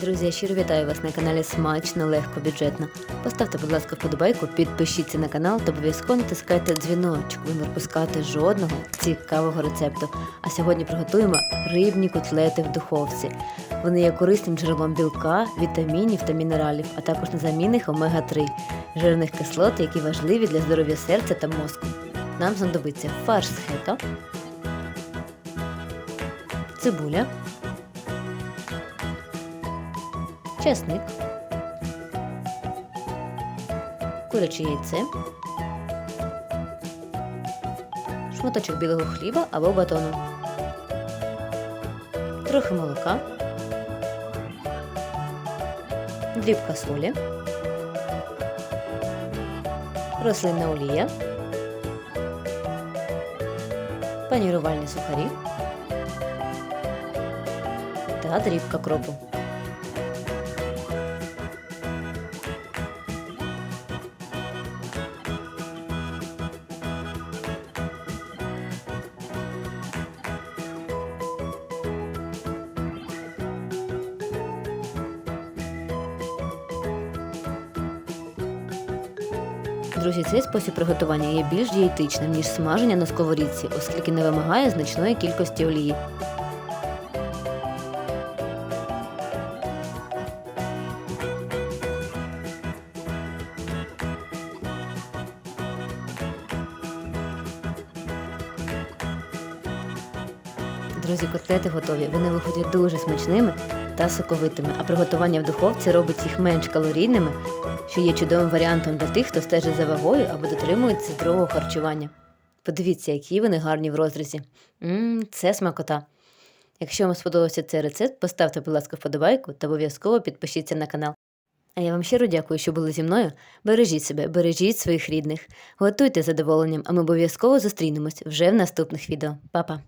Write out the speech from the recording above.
Друзі, я щиро вітаю вас на каналі Смачно, легко, бюджетно. Поставте, будь ласка, вподобайку, підпишіться на канал та обов'язково натискайте дзвіночок, ви не пропускати жодного цікавого рецепту. А сьогодні приготуємо рибні котлети в духовці. Вони є корисним джерелом білка, вітамінів та мінералів, а також незамінних омега-3, жирних кислот, які важливі для здоров'я серця та мозку. Нам знадобиться фарш з хека, цибуля. Чесник, куряче яйце, шматочок білого хліба або батону, трохи молока, дрібка солі, рослинна олія, панірувальні сухарі. Та дрібка кропу. Друзі, цей спосіб приготування є більш дієтичним, ніж смаження на сковорідці, оскільки не вимагає значної кількості олії. Друзі, котлети готові. Вони виходять дуже смачними та соковитими, а приготування в духовці робить їх менш калорійними, що є чудовим варіантом для тих, хто стежить за вагою або дотримується здорового харчування. Подивіться, які вони гарні в розрізі. Мм, це смакота. Якщо вам сподобався цей рецепт, поставте, будь ласка, вподобайку та обов'язково підпишіться на канал. А я вам щиро дякую, що були зі мною. Бережіть себе, бережіть своїх рідних, готуйте задоволенням, а ми обов'язково зустрінемось вже в наступних відео. Па-па!